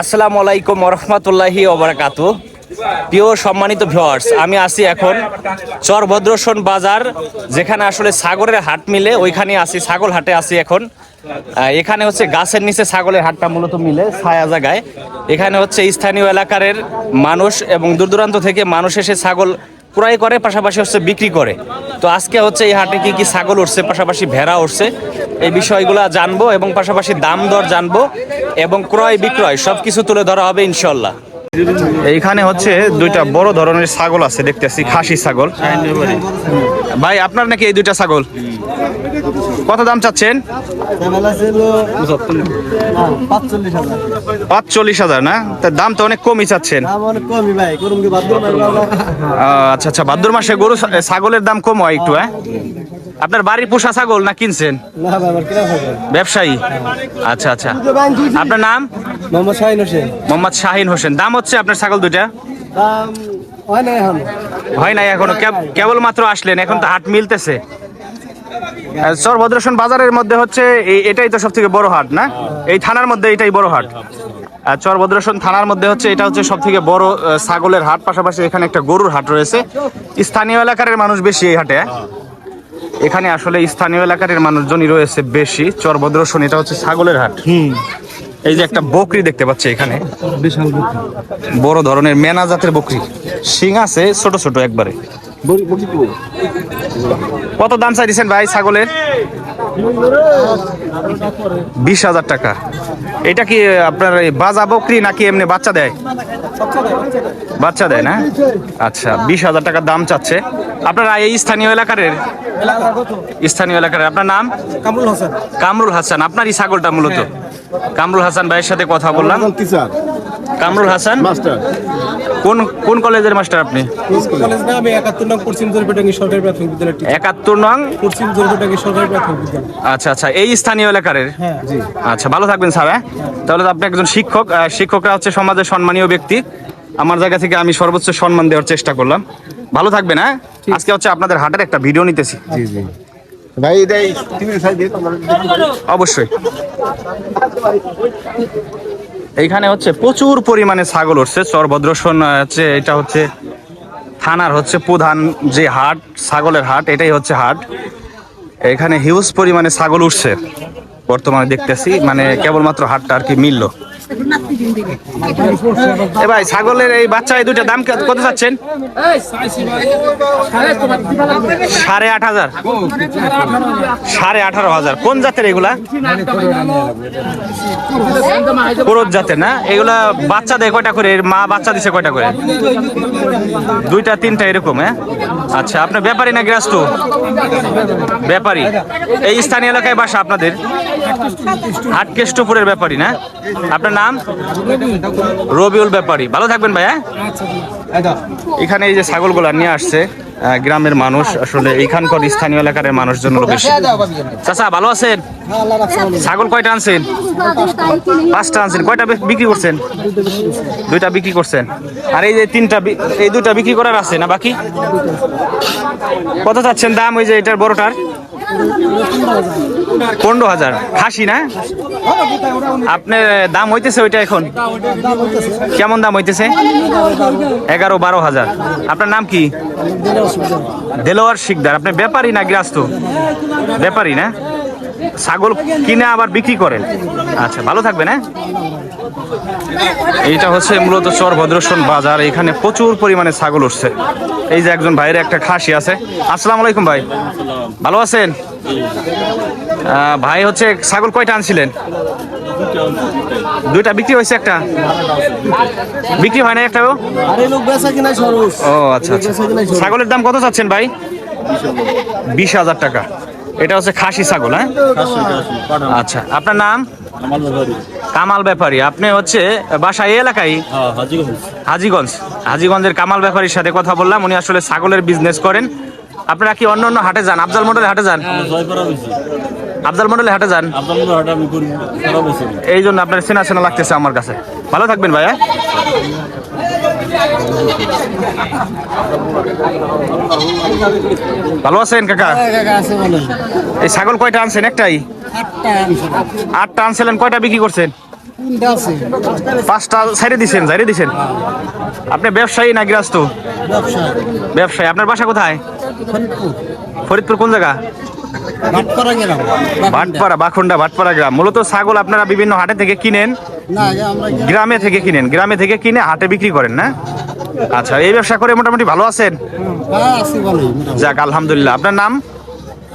আসসালামু আলাইকুম রহমতুল্লাহি ওবরাকাত প্রিয় সম্মানিত ভিওয়ার্স আমি আসি এখন চরভদ্রসন বাজার, যেখানে আসলে সাগরের হাট মিলে ওইখানে আসি ছাগল হাটে আসি এখন। এখানে হচ্ছে গাছের নিচে ছাগলের হাটটা মূলত মিলে, ছায়া জায়গায়। এখানে হচ্ছে স্থানীয় এলাকার মানুষ এবং দূর দূরান্ত থেকে মানুষ এসে ছাগল ক্রয় করে, পাশাপাশি হচ্ছে বিক্রি করে। তো আজকে হচ্ছে এই হাটে কি কি ছাগল উঠছে, পাশাপাশি ভেড়া উঠছে, এই বিষয়গুলো জানব এবং পাশাপাশি দাম দর জানব এবং ক্রয় বিক্রয় সব কিছু তুলে ধরা হবে ইনশাল্লাহ এইখানে হচ্ছে দুইটা বড় ধরনের ছাগল আছে, দেখতেছি খাসি ছাগল। ভাই, আপনার নাকি এই দুইটা ছাগল? কত দাম চাচ্ছেন? পাঁচচল্লিশ হাজার। না? তার দাম তো অনেক কমই চাচ্ছেন। আচ্ছা আচ্ছা ভাদ্র মাসে গরু ছাগলের দাম কম হয় একটু হ্যাঁ? আপনার বাড়ির পোষা ছাগল না কিনছেন? ব্যবসায়ী? আচ্ছা আচ্ছা। আপনার নাম? মোহাম্মদ শাহিন হোসেন। মোহাম্মদ শাহিন হোসেন। দাম হচ্ছে আপনার ছাগল দুইটা? হয় নাই এখনও। কেব- কেবলমাত্র আসলেন এখন তো হাট মিলতেছে। সরভদ্রসন বাজারের মধ্যে হচ্ছে এই- এটাই তো সব থেকে বড় হাট না? এই থানার মধ্যে এটাই বড় হাট। আর চরভদ্রসন থানার মধ্যে হচ্ছে এটা হচ্ছে সব থেকে বড় ছাগলের হাট। পাশাপাশি এখানে একটা গরুর হাট রয়েছে। স্থানীয় এলাকার মানুষ বেশি এই হাটে এখানে আসলে স্থানীয় এলাকার মানুষজনই রয়েছে বেশি। চরভদ্রসন এটা হচ্ছে ছাগলের হাট। এই যে একটা বকরি দেখতে পাচ্ছি এখানে। বিশাল বড় ধরনের মেনা জাতের বকরি। শিং আছে ছোট ছোট একবারে। কত দাম চাইছেন ভাই ছাগলের? বিশ হাজার টাকা। এটা কি আপনার এই বাজা বকরি নাকি এমনি বাচ্চা দেয়? বাচ্চা দেয় না? আচ্ছা বিশ হাজার টাকার দাম চাচ্ছে। আপনারা এই স্থানীয় এলাকার স্থানীয় এলাকার আপনার নাম? কামরুল হাসান। কামরুল হাসান। আপনার এই ছাগলটা মূলত? কামরুল হাসান ভাইয়ের সাথে কথা বললাম। কামরুল হাসান? মাস্টার। কোন কোন কলেজের মাস্টার আপনি? কলেজ না আমি একাত্তর নং পশ্চিম জরিপেটাঙ্গি সরকারি প্রাথমিক বিদ্যালয় একাত্তর নং? পশ্চিম জরিপেটাঙ্গি সরকারি প্রাথমিক বিদ্যালয়। আচ্ছা আচ্ছা এই স্থানীয় এলাকার হ্যাঁ জি। আচ্ছা ভালো থাকবেন স্যার হ্যাঁ? তাহলে তো আপনি একজন শিক্ষক শিক্ষকরা হচ্ছে সমাজের সম্মানীয় ব্যক্তি। আমার জায়গা থেকে আমি সর্বোচ্চ সম্মান দেওয়ার চেষ্টা করলাম। ভালো থাকবেন হ্যাঁ? আজকে হচ্ছে আপনাদের হাটের একটা ভিডিও নিতেছি। জি জি। ভাই এটাই অবশ্যই। এইখানে হচ্ছে প্রচুর পরিমাণে ছাগল উঠছে চরভদ্রসন হচ্ছে এটা হচ্ছে থানার হচ্ছে প্রধান যে হাট, ছাগলের হাট, এটাই হচ্ছে হাট। এখানে হিউজ পরিমাণে ছাগল উঠছে, বর্তমানে দেখতেছি মানে কেবলমাত্র হাটটা আর কি মিললো। এ ভাই, ছাগলের এই বাচ্চা, এই দুইটা দাম কত চাচ্ছেন? সাড়ে আট হাজার। সাড়ে আঠারো হাজার। কোন জাতের এগুলা? কোরত জাতের না? এগুলা বাচ্চা দেয় কয়টা করে? মা বাচ্চা দিছে কয়টা করে? দুইটা, তিনটা এরকম হ্যাঁ? আচ্ছা আপনার ব্যাপারী না গৃহস্থ? ব্যাপারী। এই স্থানীয় এলাকায় বাসা আপনাদের? হাটকেষ্টপুরের ব্যাপারী না? আপনার নাম? রবিউল ব্যাপারী। ভালো থাকবেন ভাই হ্যাঁ এখানে এই যে ছাগলগুলা নিয়ে আসছে গ্রামের মানুষ আসলে এইখানকার স্থানীয় এলাকার মানুষজন বেশি। চাচা ভালো আছেন? ছাগল কয়টা আনছেন? পাঁচটা আনছেন। কয়টা বিক্রি করছেন? দুইটা বিক্রি করছেন। আর এই যে তিনটা এই দুইটা বিক্রি করার আছে না বাকি? কত চাচ্ছেন দাম ওই যে এটার বড়টার? পনেরো হাজার। খাসি না? আপনার দাম হইতেছে ওইটা এখন? কেমন দাম হইতেছে? এগারো বারো হাজার। আপনার নাম কি? দেলোয়ার শিকদার। আপনি ব্যাপারী না গৃহস্থ? ব্যাপারী না? ছাগল কিনে আবার বিক্রি করেন? আচ্ছা ভালো থাকবেন হ্যাঁ? এইটা হচ্ছে মূলত চর ভদ্রসন বাজার। এখানে প্রচুর পরিমাণে ছাগল উঠছে। এই যে একজন ভাইয়ের একটা খাসি আছে। আসসালামু আলাইকুম ভাই। ভালো আছেন? ভাই হচ্ছে ছাগল কয়টা আনছিলেন? দুইটা বিক্রি হয়েছে একটা? বিক্রি হয় না একটাও? ও আচ্ছা আচ্ছা। ছাগলের দাম কত চাচ্ছেন ভাই? বিশ হাজার টাকা। এটা হচ্ছে খাসি ছাগল হ্যাঁ? আচ্ছা আপনার নাম? কামাল ব্যাপারী। আপনি হচ্ছে বাসা এই এলাকায়? হাজিগঞ্জ। হাজিগঞ্জের কামাল ব্যাপারীর সাথে কথা বললাম। উনি আসলে ছাগলের বিজনেস করেন। আপনারা কি অন্য অন্য হাটে যান? আফজাল মন্ডলের হাটে যান? আফজাল মন্ডলের হাটে যান? এই জন্য আপনার চেনা চেনা লাগতেছে আমার কাছে। ভালো থাকবেন ভাইয়া ভালো আছেন কাকা? এই ছাগল কয়টা আনছেন? একটাই? আটটা আনছিলেন কয়টা বিক্রি করছেন? পাঁচটা সাইডে দিছেন সাইডে দিছেন। আপনি ব্যবসায়ী না গৃহস্থ? ব্যবসা ব্যবসায়ী। আপনার বাসা কোথায়? ফরিদপুর। কোন জায়গা? ভাটপাড়া বাখুন্ডা ভাটপাড়া গ্রাম। মূলত ছাগল আপনারা বিভিন্ন হাটে থেকে কিনেন? গ্রামে থেকে কিনেন। গ্রামে থেকে কিনে হাটে বিক্রি করেন না? আচ্ছা এই ব্যবসা করে মোটামুটি ভালো আছেন? হ্যাঁ। যাক আলহামদুলিল্লাহ। আপনার নাম?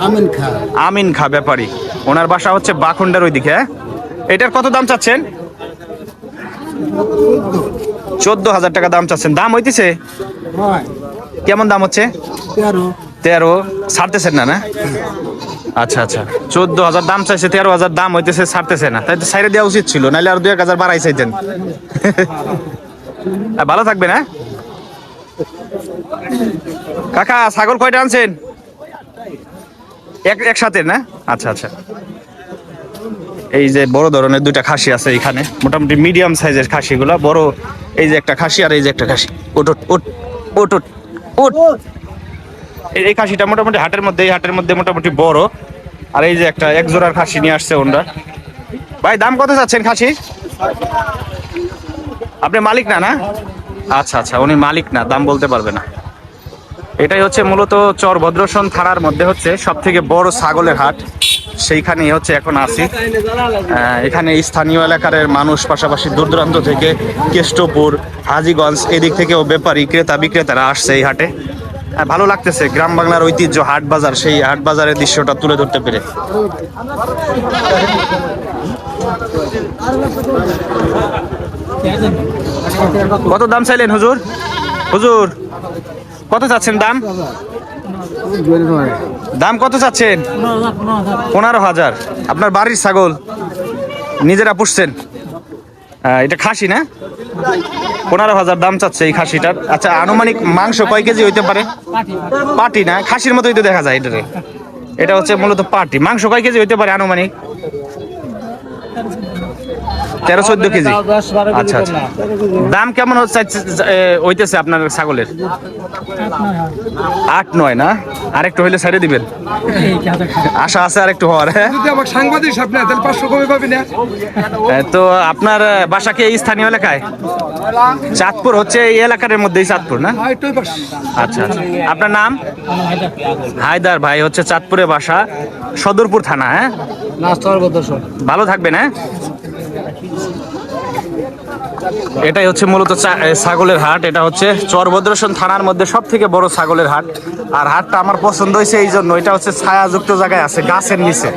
আমিন খা। আমিন খা ব্যাপারী। ওনার বাসা হচ্ছে বাখুন্ডার ওইদিকে হ্যাঁ? এটার কত দাম চাচ্ছেন? চোদ্দ হাজার টাকা দাম চাচ্ছেন। দাম হইতেছে? কেমন দাম হচ্ছে? তেরো। ছাড়তেছেন না না? আচ্ছা আচ্ছা। চোদ্দ হাজার দাম চাইছে তেরো হাজার দাম হইতেছে ছাড়তেছে না। তাই তো সাইডে দেওয়া উচিত ছিল নাহলে আর দু এক হাজার বাড়াই চাইতেন। ভালো থাকবেন হ্যাঁ? কাকা ছাগল কয়টা আনছেন? এক একসাথে না? আচ্ছা আচ্ছা। এই যে বড় ধরনের দুইটা খাসি আছে এখানে। মোটামুটি মিডিয়াম সাইজের খাসিগুলো, বড় এই যে একটা খাসি আর এই যে একটা খাসি। ওট ওট ওট ওট ওট এই খাসিটা মোটামুটি হাটের মধ্যে, এই হাটের মধ্যে মোটামুটি বড়। আর এই যে একটা এক জোড়ার খাসি নিয়ে আসছে ওনরা। ভাই, দাম কত চাচ্ছেন খাসি? আপনি মালিক না না? আচ্ছা আচ্ছা উনি মালিক না, দাম বলতে পারবে না। এটাই হচ্ছে মূলত চর ভদ্রসন থানার মধ্যে হচ্ছে সব থেকে বড় ছাগলের হাট। সেইখানেই হচ্ছে এখন আহ, এখানে স্থানীয় এলাকার মানুষ পাশাপাশি দূর দূরান্ত থেকে কেষ্টপুর হাজিগঞ্জ এদিক থেকেও ব্যাপারী ক্রেতা বিক্রেতারা আসছে এই হাটে। ভালো লাগতেছে গ্রাম বাংলার ঐতিহ্য হাট বাজার সেই হাট বাজারের দৃশ্যটা তুলে ধরতে পেরে। কত দাম চাইলেন হুজুর? হুজুর কত চাচ্ছেন দাম? দাম কত চাচ্ছেন? পনেরো হাজার। আপনার বাড়ির ছাগল। নিজেরা পুষছেন। এটা খাসি না? পনেরো হাজার দাম চাচ্ছে এই খাসিটার। আচ্ছা আনুমানিক মাংস কয় কেজি হইতে পারে? পাটি না? খাসির মতোই তো দেখা যায় এটারে। এটা হচ্ছে মূলত পাটি। মাংস কয় কেজি হইতে পারে আনুমানিক? তেরো চোদ্দ কেজি? আচ্ছা আচ্ছা। দাম কেমন হচ্ছে? হইতেছে আপনার ছাগলের? আট নয় না? আরেকটু হইলে ছেড়ে দিবেন। আশা আছে আরেকটু হওয়ার হ্যাঁ? সাংবাদিক তো আপনার বাসা কি এই স্থানীয় এলাকায়? চাঁদপুর হচ্ছে এই এলাকার মধ্যেই চাঁদপুর না? হ্যাঁ আচ্ছা আচ্ছা। আপনার নাম? হায়দার ভাই হচ্ছে চাঁদপুরে বাসা সদরপুর থানা হ্যাঁ? ভালো থাকবেন হ্যাঁ? এটাই হচ্ছে মূলত ছাগলের হাট। এটা হচ্ছে চরভদ্রসন থানার মধ্যে সব থেকে বড় ছাগলের হাট। আর হাটটা আমার পছন্দ হয়েছে এই জন্য। এটা হচ্ছে ছায়াযুক্ত জায়গায় আছে গাছের নিচে।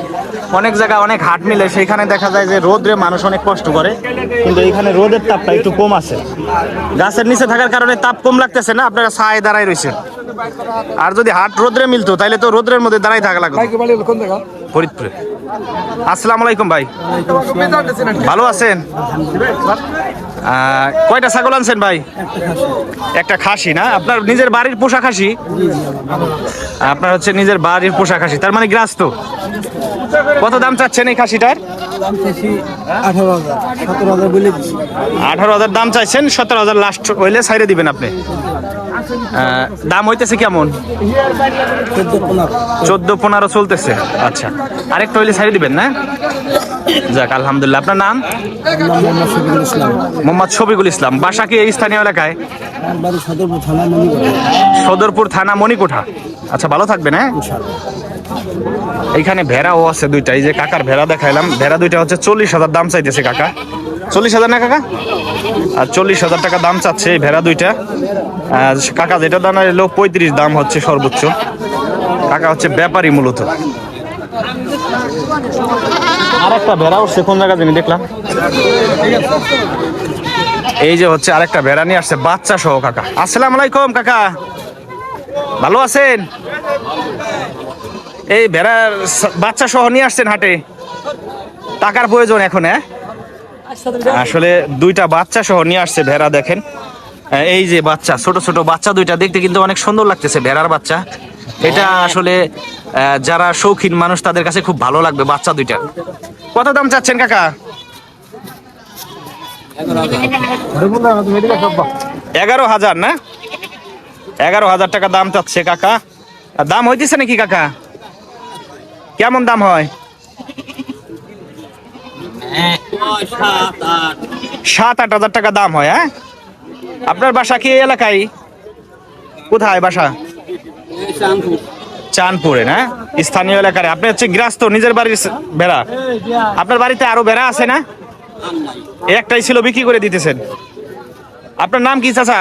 অনেক জায়গায় অনেক হাট মিলে সেইখানে দেখা যায় যে রোদরে মানুষ অনেক কষ্ট করে কিন্তু এইখানে রোদের তাপটা একটু কম আছে। গাছের নিচে থাকার কারণে তাপ কম লাগতেছে না আপনারা ছায় দাঁড়ায় রয়েছেন। আর যদি হাট রোদ্রে মিলতো তাহলে তো রোদ্রের মধ্যে দাঁড়াই থাকা লাগতো। জায়গা? ফরিদপুরে। আসসালামু আলাইকুম ভাই। ভালো আছেন? কয়টা ছাগল আনছেন ভাই? একটা খাসি না? আপনার নিজের বাড়ির পোষা খাসি? আপনার হচ্ছে নিজের বাড়ির পোষা খাসি। তার মানে গ্রাস্ত। কত দাম চাচ্ছেন এই খাসিটার? আঠারো হাজার দাম চাইছেন, সতেরো হাজার লাস্ট হইলে ছাইড়ে দিবেন আপনি। দাম হইতেছে কেমন? চোদ্দ পনেরো চলতেছে। আচ্ছা। আরেকটা হইলে ছাইড়ে দিবেন না? যাক, আলহামদুলিল্লাহ। আপনার নাম? মোহাম্মদ শফিকুল ইসলাম। বাসা কি এই স্থানীয় এলাকায়? সদরপুর থানা মণিকোঠা। আচ্ছা ভালো থাকবেন হ্যাঁ? এইখানে ভেড়াও আছে দুইটা। এই যে কাকার ভেড়া দেখাইলাম। ভেড়া দুইটা হচ্ছে চল্লিশ হাজার দাম চাইতেছে কাকা। চল্লিশ হাজার না কাকা? আর চল্লিশ হাজার টাকা দাম চাচ্ছে এই ভেড়া দুইটা। কাকা যেটা দাম, এলো পঁয়ত্রিশ দাম হচ্ছে সর্বোচ্চ। কাকা হচ্ছে ব্যাপারী মূলত। আর একটা ভেড়া উঠছে, কোন জায়গা জানি, দেখলাম। এই যে হচ্ছে আরেকটা ভেড়া নিয়ে আসছে, বাচ্চা সহ কাকা। আসসালাম আলাইকুম, কাকা। ভালো আছেন? এই ভেড়ার বাচ্চা সহ নিয়ে আসছেন হাটে। টাকার প্রয়োজন এখন হ্যাঁ? আসলে দুইটা বাচ্চা সহ নিয়ে আসছে ভেড়া, দেখেন। এই যে বাচ্চা, ছোট ছোট বাচ্চা দুইটা, দেখতে কিন্তু অনেক সুন্দর লাগতেছে ভেড়ার বাচ্চা। এটা আসলে যারা শৌখিন মানুষ, তাদের কাছে খুব ভালো লাগবে বাচ্চা দুইটা। কত দাম চাচ্ছেন কাকা? এগারো হাজার না? এগারো হাজার টাকা দাম চাচ্ছে কাকা। দাম হইতেছে নাকি কাকা? কেমন দাম হয়? সাত আট হাজার টাকা দাম হয় হ্যাঁ? আপনার বাসা কি এলাকায়? কোথায় বাসা? চাঁদপুরে। না? স্থানীয় এলাকার। আপনি হচ্ছে গৃহস্থ নিজের বাড়ির বেড়া আপনার বাড়িতে আরও বেড়া আছে না? একটাই ছিল বিক্রি করে দিতেছেন। আপনার নাম কি চাচা?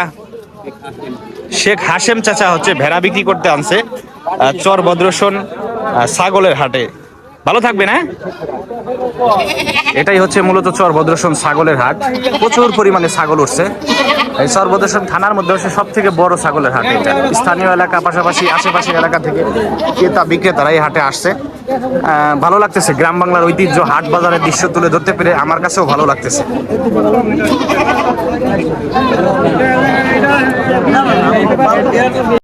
শেখ হাশেম চাচা হচ্ছে ভেড়া বিক্রি করতে আনছে চর ভদ্রসন ছাগলের হাটে। ভালো থাকবে না এটাই হচ্ছে মূলত চর ভদ্রসন ছাগলের হাট। প্রচুর পরিমাণে ছাগল উঠছে। এই চর ভদ্রসন থানার মধ্যে হচ্ছে সব থেকে বড় ছাগলের হাট এটা। স্থানীয় এলাকা, পাশাপাশি আশেপাশের এলাকা থেকে ক্রেতা বিক্রেতারা এই হাটে আসছে। ভালো লাগতেছে। গ্রাম বাংলার ঐতিহ্য হাট বাজারের দৃশ্য তুলে ধরতে পেরে আমার কাছেও ভালো লাগতেছে।